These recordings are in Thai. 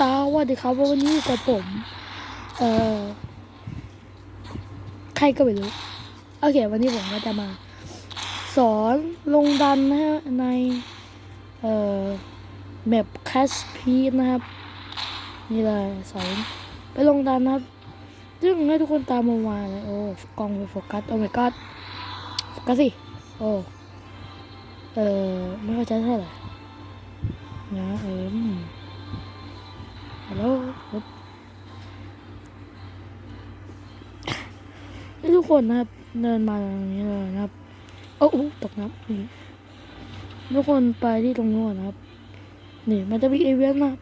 สวัสดีครับวันนี้อยู่กับผม เอ่อ ใครก็ไม่รู้ โอเค วันนี้ผมก็จะมา สอนลงดันนะฮะ ใน เอ่อแบบแคสพีนะครับ นี่เลยสอนไปลงดันนะครับซึ่งให้ทุกคนตามมามาเลยโอ้กล้องไปโฟกัส โอ้ my god โฟกัสสิ โอ้ เอ่อ ไม่เข้าใจเท่าไหร่นะเอออืม ฮัลโหลนี่ทุกคนนะครับ เดินมาตรงนี้เลยนะครับโอ้โหตกน้ำนี่ทุกคนไปที่ตรงนู้นนะครับ นี่มันจะมีอีเวนต์นะ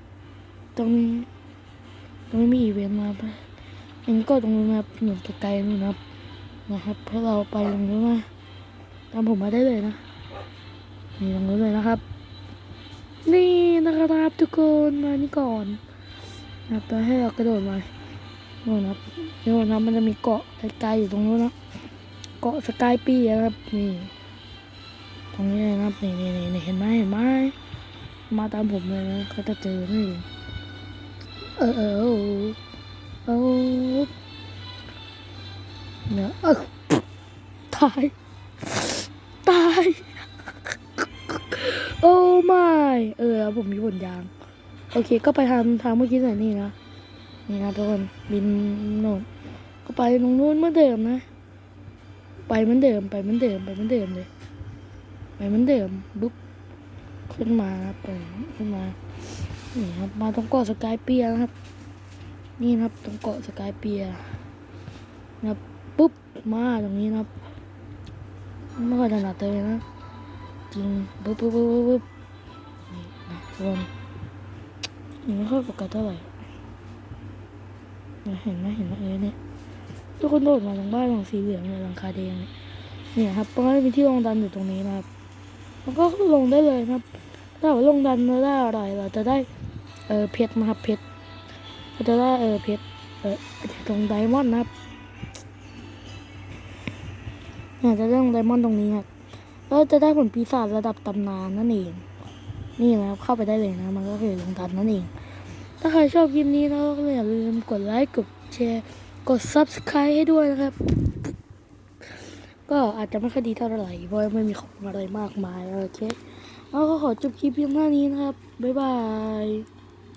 ตรงนี้ตรงนี้มีอีเวนต์นะครับอันนี้ก็ตรงนู้นนะครับหนุนไกลๆนู่นนะครับ นะครับเพื่อเราไปตรงนู้นนะตามผมมาได้เลยนะนี่ตรงนู้นเลยนะครับ นี่นะครับทุกคนมานี่ก่อน นะครับแล้วให้เรากระโดดมาโน่นครับโน่นนะมันจะมีเกาะไกลๆอยู่ตรงนู้นนะเกาะสกายปี้นะครับนี่ตรงนี้นะครับนี่นี่นี่นี่เห็นไหมเห็นไหมมาตามผมเลยนะก็จะเจอนี่เออเออเออเออเนี่ยเออตายตายโอ้ไม่เออผมมีผลยาง โอเค ก็ไปทางทางเมื่อกี้หน่อยนี่นะนี่นะทุกคนบินโน่นก็ไปตรงนู้นเหมือนเดิมนะ ไปเหมือนเดิมไปเหมือนเดิมไปเหมือนเดิมเลย ไปเหมือนเดิมบุ๊บขึ้นมาครับไปขึ้นมานี่ครับมาตรงเกาะสกายเปียนะครับ นี่นะครับตรงเกาะสกายเปียนะครับปุ๊บมาตรงนี้นะครับไม่ค่อยถนัดเลยนะจริงปุ๊บปุ๊บปุ๊บปุ๊บนี่นะทุกคน ยังไม่ค่อยโฟกัสเท่าไหร่เห็นไหมเห็นไหมเออเนี่ยทุกคนโดดมาตรงบ้านหลังสีเหลืองเนี่ยหลังคาแดงเนี่ยเนี่ยครับเพราะว่ามีที่ลงดันอยู่ตรงนี้นะครับแล้วก็ลงได้เลยนะครับ ถ้าว่าลงดันเราได้อะไรเราจะได้เออเพชรนะครับเพชรเราจะได้เออเพชรเออตรงไดมอนด์นะครับเนี่ยจะได้ลงไดมอนด์ตรงนี้ครับแล้วจะได้ผลปีศาจระดับตำนานนั่นเอง นี่นะครับเข้าไปได้เลยนะ มันก็คือลงทันนั่นเอง ถ้าใครชอบคลิปนี้นะก็อย่าลืมกดไลค์กดแชร์กด subscribe ให้ด้วยนะครับ ก็อาจจะไม่ค่อยดีเท่าไหร่เพราะไม่มีของอะไรมากมาย โอเคแล้วก็ขอจบคลิปเพียงเท่านี้นะครับ บ๊ายบาย